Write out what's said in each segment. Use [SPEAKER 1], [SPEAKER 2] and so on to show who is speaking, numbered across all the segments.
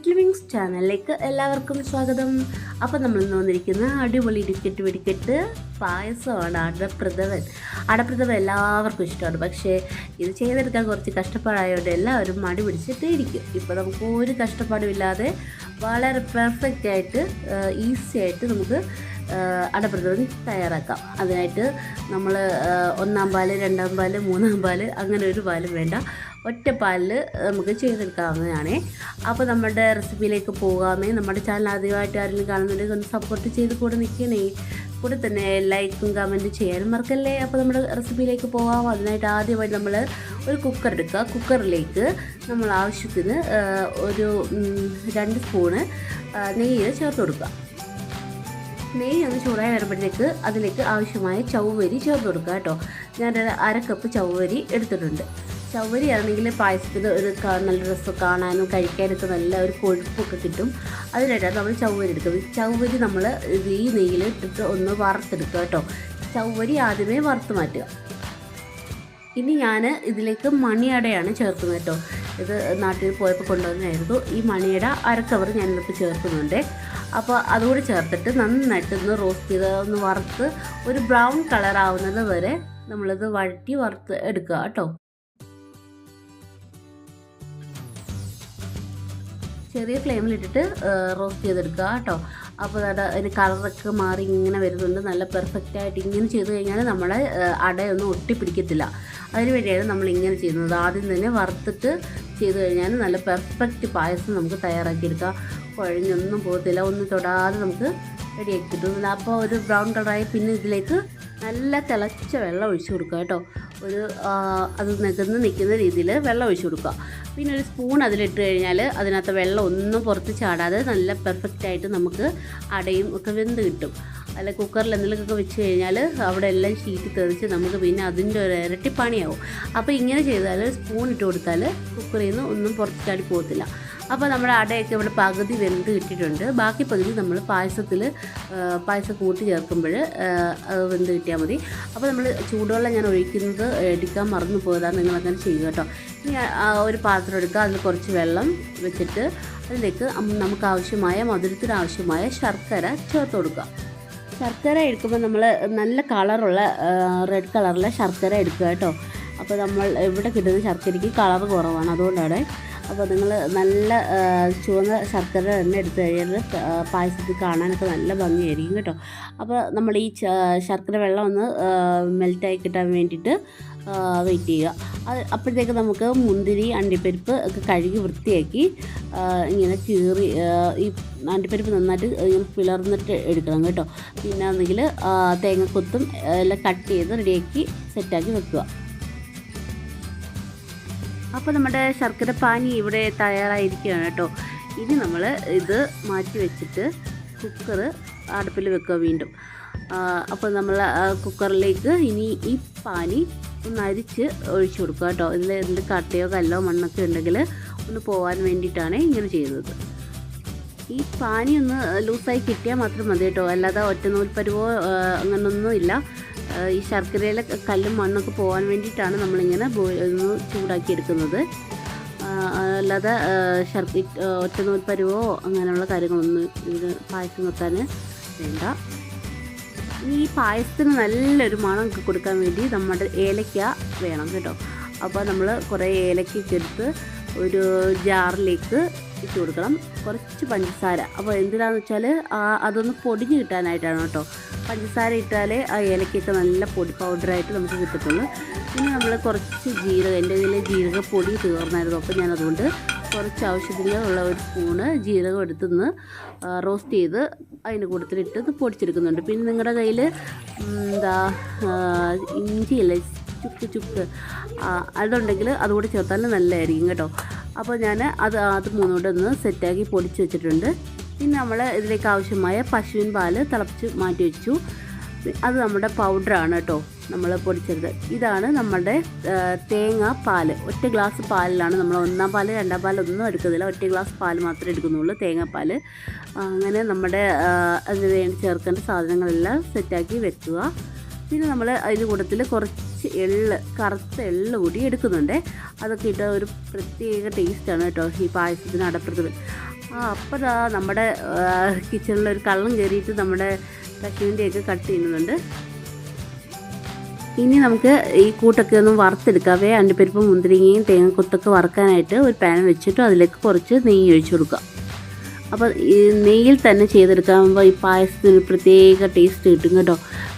[SPEAKER 1] Little wings ചാനലിലേക്ക് എല്ലാവർക്കും സ്വാഗതം. അപ്പോൾ നമ്മൾ ഇന്ന് വന്നിരിക്കുന്ന അടിപൊളി ഇടിക്കറ്റ് വെടിക്കറ്റ് പായസമാണ് അടപ്രഥമൻ. അടപ്രഥമൻ എല്ലാവർക്കും ഇഷ്ടമാണ്. പക്ഷേ ഇത് ചെയ്തെടുക്കാൻ കുറച്ച് കഷ്ടപ്പാടായതുകൊണ്ട് എല്ലാവരും മടി പിടിച്ചിട്ടേ ഇരിക്കും. ഇപ്പോൾ നമുക്ക് ഒരു കഷ്ടപ്പാടും ഇല്ലാതെ വളരെ പെർഫെക്റ്റ് ആയിട്ട് ഈസി ആയിട്ട് നമുക്ക് അടപ്രഥമൻ തയ്യാറാക്കാം. അതിനായിട്ട് നമ്മൾ ഒന്നാം പാൽ രണ്ടാം പാൽ മൂന്നാം പാൽ അങ്ങനെ ഒരു പാലും വേണ്ട. ഒറ്റ പാലിൽ നമുക്ക് ചെയ്തെടുക്കാവുന്നതാണ്. അപ്പോൾ നമ്മുടെ റെസിപ്പിയിലേക്ക് പോകാമേ. നമ്മുടെ ചാനൽ ആദ്യമായിട്ട് ആരെങ്കിലും കാണുന്നുണ്ടെങ്കിൽ ഒന്ന് സപ്പോർട്ട് ചെയ്ത് കൂടെ നിൽക്കണേ. കൂടെ തന്നെ ലൈക്കും കമന്റും ചെയ്യാനും മറക്കല്ലേ? അപ്പോൾ നമ്മുടെ റെസിപ്പിയിലേക്ക് പോകാം അതിനായിട്ട് ആദ്യമായി നമ്മൾ ഒരു കുക്കർ എടുക്കുക. കുക്കറിലേക്ക് നമ്മൾ ആവശ്യത്തിന് ഒരു രണ്ട് സ്പൂണ് നെയ്യ് ചേർത്ത് കൊടുക്കുക. നെയ്യ് ഒന്ന് ചൂടായി വരുമ്പോഴത്തേക്ക് അതിലേക്ക് ആവശ്യമായ ചവ്വരി ചേർത്ത് കൊടുക്കുക കേട്ടോ. ഞാനൊരു അര കപ്പ് ചവ്വരി എടുത്തിട്ടുണ്ട്. ചവ്വരി ആണെങ്കിൽ പായസത്തിന് ഒരു നല്ല രസം കാണാനും കഴിക്കാനൊക്കെ നല്ല ഒരു കൊഴുപ്പൊക്കെ കിട്ടും. അതിനായിട്ടാണ് നമ്മൾ ചവ്വരി എടുക്കുന്നത് ചവ്വരി നമ്മൾ ഈ നെയ്യിൽ ഇട്ടിട്ട് ഒന്ന് വറുത്തെടുക്കുക കേട്ടോ. ചവ്വരി ആദ്യമേ വറുത്ത് മാറ്റുക. ഇനി ഞാൻ ഇതിലേക്ക് മണിയടയാണ് ചേർക്കുന്നത് കേട്ടോ. ഇത് നാട്ടിൽ പോയപ്പോൾ കൊണ്ടുവന്നായിരുന്നു ഈ മണിയട അരക്കവർ ഞാനിപ്പോൾ ചേർക്കുന്നുണ്ട്. അപ്പോൾ അതുകൂടി ചേർത്തിട്ട് നന്നായിട്ട് ഒന്ന് റോസ്റ്റ് ചെയ്ത് ഒന്ന് വറുത്ത് ഒരു ബ്രൗൺ കളർ ആവുന്നത് വരെ നമ്മളിത് വഴറ്റി വറുത്ത് എടുക്കുക കേട്ടോ. ചെറിയ ഫ്ലെയിമിലിട്ടിട്ട് റോസ്റ്റ് ചെയ്തെടുക്കുക കേട്ടോ. അപ്പോൾ അത് അതിന് കളറൊക്കെ മാറി ഇങ്ങനെ വരുന്നുണ്ട്. നല്ല പെർഫെക്റ്റ് ആയിട്ട് ഇങ്ങനെ ചെയ്ത് കഴിഞ്ഞാൽ നമ്മളെ അടയൊന്നും ഒട്ടിപ്പിടിക്കത്തില്ല. അതിന് വേണ്ടിയാണ് നമ്മൾ ഇങ്ങനെ ചെയ്യുന്നത്. ആദ്യം തന്നെ വറുത്തിട്ട് ചെയ്ത് കഴിഞ്ഞാൽ നല്ല പെർഫെക്റ്റ് പായസം നമുക്ക് തയ്യാറാക്കിയെടുക്കാം. കുഴഞ്ഞൊന്നും പോകത്തില്ല. ഒന്നും തൊടാതെ നമുക്ക് റെഡിയാക്കി കിട്ടും. അപ്പോൾ ഒരു ബ്രൗൺ കളറായി പിന്നെ ഇതിലേക്ക് നല്ല തിളച്ച വെള്ളം ഒഴിച്ച് കൊടുക്കുക കേട്ടോ. ഒരു അത് നികന്ന് നിൽക്കുന്ന രീതിയിൽ വെള്ളം ഒഴിച്ച് കൊടുക്കുക. പിന്നെ ഒരു സ്പൂൺ അതിലിട്ട് കഴിഞ്ഞാൽ അതിനകത്ത് വെള്ളം ഒന്നും പുറത്ത് ചാടാതെ നല്ല പെർഫെക്റ്റായിട്ട് നമുക്ക് അടയും ഒക്കെ വെന്ത് കിട്ടും. അല്ല കുക്കറിൽ എന്തെങ്കിലുമൊക്കെ വെച്ച് കഴിഞ്ഞാൽ അവിടെ എല്ലാം ഷീറ്റ് തെറിച്ച് നമുക്ക് പിന്നെ അതിന്റെ ഒരു ഇരട്ടിപ്പണിയാവും. അപ്പോൾ ഇങ്ങനെ ചെയ്താൽ സ്പൂൺ ഇട്ട് കൊടുത്താൽ കുക്കറിൽ നിന്ന് ഒന്നും പുറത്ത് ചാടി പോകത്തില്ല. അപ്പോൾ നമ്മുടെ അടയൊക്കെ ഇവിടെ പകുതി വെന്ത് കിട്ടിയിട്ടുണ്ട്. ബാക്കി പകുതി നമ്മൾ പായസത്തിൽ പായസം കൂട്ടി ചേർക്കുമ്പോൾ വെന്ത് കിട്ടിയാൽ മതി. അപ്പോൾ നമ്മൾ ചൂടുവെള്ളം ഞാൻ ഒഴിക്കുന്നത് എടുക്കാൻ മറന്നു പോയതാണ്. നിങ്ങൾ അങ്ങനെ ചെയ്യുക കേട്ടോ. ഇനി ഒരു പാത്രം എടുക്കുക. അതിൽ കുറച്ച് വെള്ളം വെച്ചിട്ട് അതിലേക്ക് നമുക്ക് ആവശ്യമായ മധുരത്തിന് ആവശ്യമായ ശർക്കര ചേർത്ത് കൊടുക്കുക. ശർക്കര എടുക്കുമ്പോൾ നമ്മൾ നല്ല കളറുള്ള റെഡ് കളറിലെ ശർക്കര എടുക്കുക കേട്ടോ. അപ്പോൾ നമ്മൾ ഇവിടെ കിട്ടുന്ന ശർക്കരയ്ക്ക് കളർ കുറവാണ്. അതുകൊണ്ടാണ് അപ്പോൾ നിങ്ങൾ നല്ല ചുവന്ന ശർക്കര തന്നെ എടുത്തു കഴിഞ്ഞാൽ പായസത്തിൽ കാണാനൊക്കെ നല്ല ഭംഗിയായിരിക്കും കേട്ടോ. അപ്പോൾ നമ്മൾ ഈ ശർക്കര വെള്ളം ഒന്ന് മെൽറ്റായി കിട്ടാൻ വേണ്ടിയിട്ട് വെയിറ്റ് ചെയ്യുക. അത് അപ്പോഴത്തേക്ക് നമുക്ക് മുന്തിരി അണ്ടിപ്പരിപ്പ് ഒക്കെ കഴുകി വൃത്തിയാക്കി ഇങ്ങനെ കീറി ഈ അണ്ടിപ്പരിപ്പ് നന്നായിട്ട് ഇങ്ങനെ പിളർന്നിട്ട് എടുക്കണം കേട്ടോ. പിന്നെ ആണെങ്കിൽ തേങ്ങക്കൊത്തും എല്ലാം കട്ട് ചെയ്ത് റെഡിയാക്കി സെറ്റാക്കി വെക്കുക. അപ്പോൾ നമ്മുടെ ശർക്കര പാനി ഇവിടെ തയ്യാറായിരിക്കുകയാണ് കേട്ടോ. ഇനി നമ്മൾ ഇത് മാറ്റി വെച്ചിട്ട് കുക്കർ അടുപ്പിൽ വെക്കുക വീണ്ടും. അപ്പോൾ നമ്മൾ കുക്കറിലേക്ക് ഇനി ഈ പാനി ഒന്ന് അരിച്ച് ഒഴിച്ചു കൊടുക്കുക കേട്ടോ. ഇതിൽ എന്ത് കട്ടയോ കല്ലോ മണ്ണൊക്കെ ഉണ്ടെങ്കിൽ ഒന്ന് പോകാൻ വേണ്ടിയിട്ടാണ് ഇങ്ങനെ ചെയ്യുന്നത്. ഈ പാനി ഒന്ന് ലൂസായി കിട്ടിയാൽ മാത്രം മതി കേട്ടോ. അല്ലാതെ ഒറ്റ നൂൽപ്പരുവോ അങ്ങനൊന്നും ഇല്ല. ഈ ശർക്കരയിലെ കല്ലും മണ്ണൊക്കെ പോകാൻ വേണ്ടിയിട്ടാണ് നമ്മളിങ്ങനെ ഒന്ന് ചൂടാക്കി എടുക്കുന്നത്. അല്ലാതെ ശർക്ക ഒറ്റ നൂൽപ്പരുവോ അങ്ങനെയുള്ള കാര്യങ്ങളൊന്നും ഇതിന് പായസം വെക്കാൻ വേണ്ട. ഈ പായസത്തിന് നല്ലൊരു മണം കൊടുക്കാൻ വേണ്ടി നമ്മുടെ ഏലക്ക വേണം കേട്ടോ. അപ്പോൾ നമ്മൾ കുറേ ഏലക്ക എടുത്ത് ഒരു ജാറിലേക്ക് ഇട്ട് കൊടുക്കണം. കുറച്ച് പഞ്ചസാര. അപ്പോൾ എന്തിനാന്ന് വെച്ചാൽ അതൊന്ന് പൊടിഞ്ഞ് കിട്ടാനായിട്ടാണ് കേട്ടോ. പഞ്ചസാര ഇട്ടാലേ ആ ഏലക്കൊക്കെ നല്ല പൊടി പൗഡറായിട്ട് നമുക്ക് കിട്ടത്തുള്ളൂ. പിന്നെ നമ്മൾ കുറച്ച് ജീരകം എന്റെ കയ്യിൽ ജീരകപ്പൊടി തീർന്നായിരുന്നു അപ്പോൾ ഞാനതുകൊണ്ട് കുറച്ച് ആവശ്യത്തിനുള്ള ഒരു സ്പൂണ് ജീരകം എടുത്തുനിന്ന് റോസ്റ്റ് ചെയ്ത് അതിന്റെ കൂട്ടത്തിലിട്ട് പൊടിച്ചെടുക്കുന്നുണ്ട്. പിന്നെ നിങ്ങളുടെ കയ്യിൽ എന്താ ഇഞ്ചി ഇഞ്ചിയില്ലേ ചുക്ക് ചുക്ക് അതുണ്ടെങ്കിൽ അതുകൂടി ചേർത്താൽ നല്ലതായിരിക്കും കേട്ടോ. അപ്പോൾ ഞാൻ അത് അത് മൂന്നുകൂടെ ഒന്ന് സെറ്റാക്കി പൊടിച്ച് വെച്ചിട്ടുണ്ട്. പിന്നെ നമ്മൾ ഇതിലേക്ക് ആവശ്യമായ പശുവിൻ പാൽ തിളപ്പിച്ച് മാറ്റി വെച്ചു. അത് നമ്മുടെ പൗഡറാണ് കേട്ടോ. നമ്മൾ പൊടിച്ചെടുത്ത് ഇതാണ് നമ്മുടെ തേങ്ങ പാൽ. ഒറ്റ ഗ്ലാസ് പാലിലാണ് നമ്മൾ ഒന്നാം പാൽ രണ്ടാം പാൽ ഒന്നും എടുക്കുന്നില്ല. ഒറ്റ ഗ്ലാസ് പാൽ മാത്രമേ എടുക്കുന്നുള്ളൂ തേങ്ങാപ്പാൽ അങ്ങനെ നമ്മുടെ അതിന് വേണ്ടി ചേർക്കേണ്ട സാധനങ്ങളെല്ലാം സെറ്റാക്കി വെക്കുക. പിന്നെ നമ്മൾ അതിന്റെ കൂട്ടത്തിൽ കുറച്ച് എള്ള് കറുത്ത എള്ള് കൂടി എടുക്കുന്നുണ്ട്. അതൊക്കെ ഇട്ട ഒരു പ്രത്യേക ടേസ്റ്റാണ് കേട്ടോ ഈ പായസത്തിന് അടപ്രഥമൻ. ആ അപ്പോൾ നമ്മുടെ കിച്ചണിൽ ഒരു കള്ളം കയറിയിട്ട് നമ്മുടെ കശുവിന്റെയൊക്കെ കട്ട് ചെയ്യുന്നുണ്ട്. ഇനി നമുക്ക് ഈ കൂട്ടൊക്കെ ഒന്ന് വറുത്തെടുക്കാവേ അണ്ടിപ്പരിപ്പ് മുന്തിരിങ്ങയും തേങ്ങക്കൊത്തൊക്കെ വറുക്കാനായിട്ട് ഒരു പാൻ വെച്ചിട്ട് അതിലേക്ക് കുറച്ച് നെയ്യ് ഒഴിച്ചു കൊടുക്കാം അപ്പോൾ ഈ നെയ്യിൽ തന്നെ ചെയ്തെടുക്കാകുമ്പോൾ ഈ പായസത്തിന് പ്രത്യേക ടേസ്റ്റ് കിട്ടും കേട്ടോ.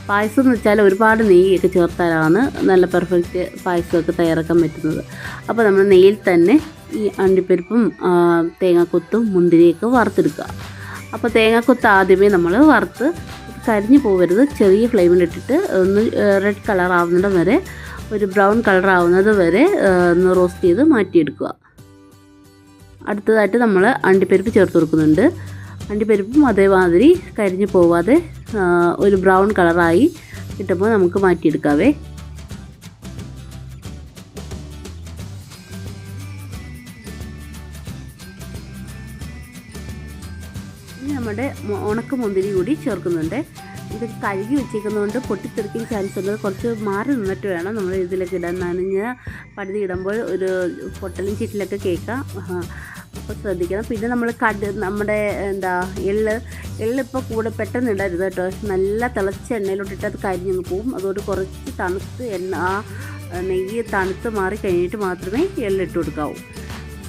[SPEAKER 1] പായസം എന്ന് വെച്ചാൽ ഒരുപാട് നെയ്യൊക്കെ ചേർത്താലാണ് നല്ല പെർഫെക്റ്റ് പായസമൊക്കെ തയ്യാറാക്കാൻ പറ്റുന്നത്. അപ്പോൾ നമ്മൾ നെയ്യിൽ തന്നെ ഈ അണ്ടിപ്പരിപ്പും തേങ്ങാക്കൊത്തും മുന്തിരിയൊക്കെ വറുത്തെടുക്കുക. അപ്പോൾ തേങ്ങാക്കൊത്ത് ആദ്യമേ നമ്മൾ വറുത്ത് കരിഞ്ഞു പോകരുത്. ചെറിയ ഫ്ലെയിമിലിട്ടിട്ട് ഒന്ന് റെഡ് കളർ ആവുന്നത് വരെ ഒരു ബ്രൗൺ കളർ ആവുന്നത് വരെ ഒന്ന് റോസ്റ്റ് ചെയ്ത് മാറ്റിയെടുക്കുക. അടുത്തതായിട്ട് നമ്മൾ അണ്ടിപ്പരിപ്പ് ചേർത്ത് കൊടുക്കുന്നുണ്ട്. അണ്ടിപ്പരിപ്പും അതേമാതിരി കരിഞ്ഞു പോവാതെ ഒരു ബ്രൗൺ കളറായി കിട്ടുമ്പോൾ നമുക്ക് മാറ്റിയെടുക്കാവേ. നമ്മുടെ ഉണക്ക മുന്തിരി കൂടി ചേർക്കുന്നുണ്ട്. ഇത് കഴുകി വെച്ചേക്കുന്നതുകൊണ്ട് പൊട്ടിത്തെറിക്കാൻ ചാൻസ് ഉണ്ട്. കുറച്ച് മാറി നിന്നിട്ട് വേണം നമ്മൾ ഇതിലേക്ക് ഇടാൻ. നനഞ്ഞ പടുതി ഇടുമ്പോൾ ഒരു പൊട്ടലും ചീറ്റിലൊക്കെ കേൾക്കാം. അപ്പോൾ ശ്രദ്ധിക്കണം. പിന്നെ നമ്മൾ കട് നമ്മുടെ എന്താ എള്ള്. എള്ളിപ്പോൾ കൂടെ പെട്ടെന്ന് ഇടരുത് കേട്ടോ. നല്ല തിളച്ച എണ്ണയിലോട്ടിട്ട് അത് കരിഞ്ഞു പോവും. അതുകൊണ്ട് കുറച്ച് തണുത്ത് എണ്ണ ആ നെയ്യ് തണുത്ത് മാറി കഴിഞ്ഞിട്ട് മാത്രമേ എള്ളിട്ട് കൊടുക്കാവൂ.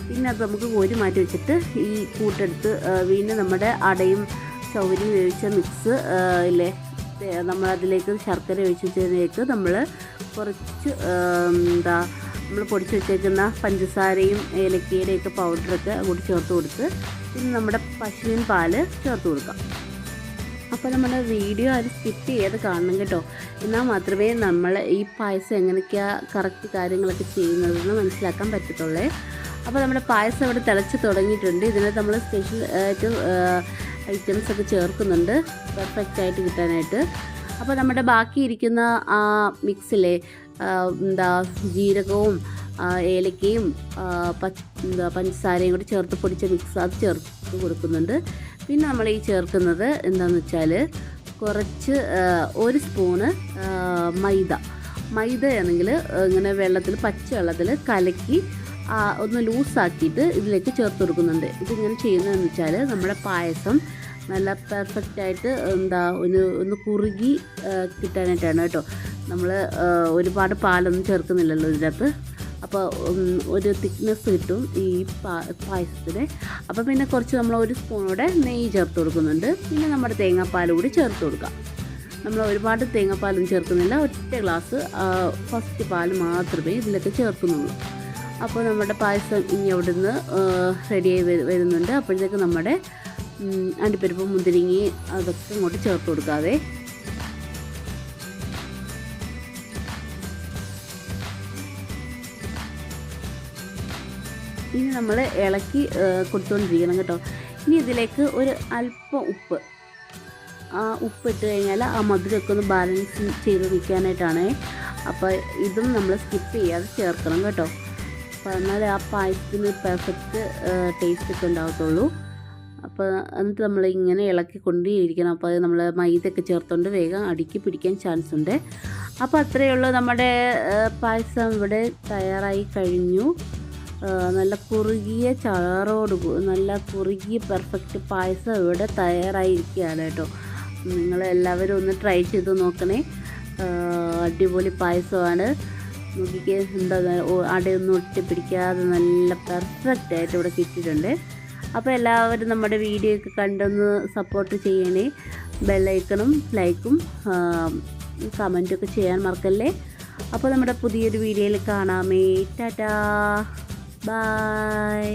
[SPEAKER 1] പിന്നെ അത് നമുക്ക് കോരി മാറ്റി വെച്ചിട്ട് ഈ കൂട്ടെടുത്ത് വീണ്ടും നമ്മുടെ അടയും ചൗരി വേവിച്ച മിക്സ് ഇല്ലേ? നമ്മളതിലേക്ക് ശർക്കര ഒഴിച്ചതിലേക്ക് നമ്മൾ കുറച്ച് എന്താ നമ്മൾ പൊടിച്ച് വെച്ചേക്കുന്ന പഞ്ചസാരയും ഏലക്കയുടെയൊക്കെ പൗഡറൊക്കെ കൂടി ചേർത്ത് കൊടുത്ത് പിന്നെ നമ്മുടെ പശുവിൻ പാൽ ചേർത്ത് കൊടുക്കാം. അപ്പോൾ നമ്മുടെ വീഡിയോ അത് സ്കിപ്പ് ചെയ്യാതെ കാണണം കേട്ടോ. എന്നാൽ മാത്രമേ നമ്മൾ ഈ പായസം എങ്ങനെയൊക്കെയാണ് കറക്റ്റ് കാര്യങ്ങളൊക്കെ ചെയ്യുന്നതെന്ന് മനസ്സിലാക്കാൻ പറ്റത്തുള്ളേ. അപ്പോൾ നമ്മുടെ പായസം ഇവിടെ തിളച്ച് തുടങ്ങിയിട്ടുണ്ട്. ഇതിനകത്ത് നമ്മൾ സ്പെഷ്യൽ ആയിട്ട് ഐറ്റംസ് ഒക്കെ ചേർക്കുന്നുണ്ട്. പെർഫെക്റ്റ് ആയിട്ട് കിട്ടാനായിട്ട്. അപ്പോൾ നമ്മുടെ ബാക്കി ഇരിക്കുന്ന ആ മിക്സിലെ എന്താ ജീരകവും ഏലക്കയും എന്താ പഞ്ചസാരയും കൂടി ചേർത്ത് പൊടിച്ച മിക്സ് അത് ചേർത്ത് കൊടുക്കുന്നുണ്ട്. പിന്നെ നമ്മൾ ഈ ചേർക്കുന്നത് എന്താണെന്ന് വെച്ചാൽ കുറച്ച് ഒരു സ്പൂണ് മൈദ. മൈദയാണെങ്കിൽ ഇങ്ങനെ വെള്ളത്തിൽ പച്ച വെള്ളത്തിൽ കലക്കി ഒന്ന് ലൂസാക്കിയിട്ട് ഇതിലേക്ക് ചേർത്ത് കൊടുക്കുന്നുണ്ട്. ഇതിങ്ങനെ ചെയ്യുന്നതെന്ന് വെച്ചാൽ നമ്മുടെ പായസം നല്ല പെർഫെക്റ്റ് ആയിട്ട് എന്താ ഒന്ന് ഒന്ന് കുറുകി കിട്ടാനായിട്ടാണ് കേട്ടോ. നമ്മൾ ഒരുപാട് പാലൊന്നും ചേർക്കുന്നില്ലല്ലോ ഇതിനകത്ത്. അപ്പോൾ ഒരു തിക്നെസ് കിട്ടും ഈ പായസത്തിന്. അപ്പോൾ പിന്നെ കുറച്ച് നമ്മൾ ഒരു സ്പൂണോടെ നെയ്യ് ചേർത്ത് കൊടുക്കുന്നുണ്ട്. പിന്നെ നമ്മുടെ തേങ്ങാപ്പാൽ കൂടി ചേർത്ത് കൊടുക്കാം. നമ്മൾ ഒരുപാട് തേങ്ങാപ്പാലൊന്നും ചേർക്കുന്നില്ല. ഒറ്റ ഗ്ലാസ് ഫസ്റ്റ് പാൽ മാത്രമേ ഇതിലൊക്കെ ചേർക്കുന്നുള്ളൂ. അപ്പോൾ നമ്മുടെ പായസം ഇനി അവിടുന്ന് റെഡിയായി വരു- വരുന്നുണ്ട്. അപ്പോഴത്തേക്ക് നമ്മുടെ അണ്ടിപ്പരിപ്പ് മുന്തിരിങ്ങി അതൊക്കെ ഇങ്ങോട്ട് ചേർത്ത് കൊടുക്കാതെ ഇനി നമ്മൾ ഇളക്കി കൊടുത്തുകൊണ്ടിരിക്കണം കേട്ടോ. ഇനി ഇതിലേക്ക് ഒരു അല്പം ഉപ്പ്. ആ ഉപ്പ് ഇട്ട് കഴിഞ്ഞാൽ ആ മധുരമൊക്കെ ഒന്ന് ബാലൻസ് ചെയ്ത് നിൽക്കാനായിട്ടാണ്. അപ്പോൾ ഇതും നമ്മൾ സ്കിപ്പ് ചെയ്യാതെ ചേർക്കണം കേട്ടോ. അപ്പോൾ എന്നാലേ ആ പായസത്തിന് പെർഫെക്റ്റ് ടേസ്റ്റ് ഒക്കെ ഉണ്ടാകത്തുള്ളൂ. അപ്പോൾ എന്നിട്ട് നമ്മൾ ഇങ്ങനെ ഇളക്കി കൊണ്ടേയിരിക്കണം അപ്പോൾ അത് നമ്മൾ മൈദയൊക്കെ ചേർത്തുകൊണ്ട് വേഗം അടുക്കി പിടിക്കാൻ ചാൻസ് ഉണ്ട്. അപ്പോൾ അത്രയേ ഉള്ളൂ നമ്മുടെ പായസം ഇവിടെ തയ്യാറായി കഴിഞ്ഞു. നല്ല കുറുകിയ ചാറോട് നല്ല കുറുകിയ പെർഫെക്റ്റ് പായസം ഇവിടെ തയ്യാറായിരിക്കുകയാണ് കേട്ടോ. നിങ്ങൾ എല്ലാവരും ഒന്ന് ട്രൈ ചെയ്ത് നോക്കണേ. അടിപൊളി പായസമാണ്. നോക്കിക്കേ എന്താ അടയൊന്നും ഒട്ടിപ്പിടിക്കാതെ നല്ല പെർഫെക്റ്റ് ആയിട്ട് ഇവിടെ കിട്ടിയിട്ടുണ്ട്. അപ്പോൾ എല്ലാവരും നമ്മുടെ വീഡിയോ ഒക്കെ കണ്ടൊന്ന് സപ്പോർട്ട് ചെയ്യണേ. ബെല്ലൈക്കണും ലൈക്കും കമന്റൊക്കെ ചെയ്യാൻ മറക്കല്ലേ? അപ്പോൾ നമ്മുടെ പുതിയൊരു വീഡിയോയിൽ കാണാമേ. ടാറ്റാ. ബൈ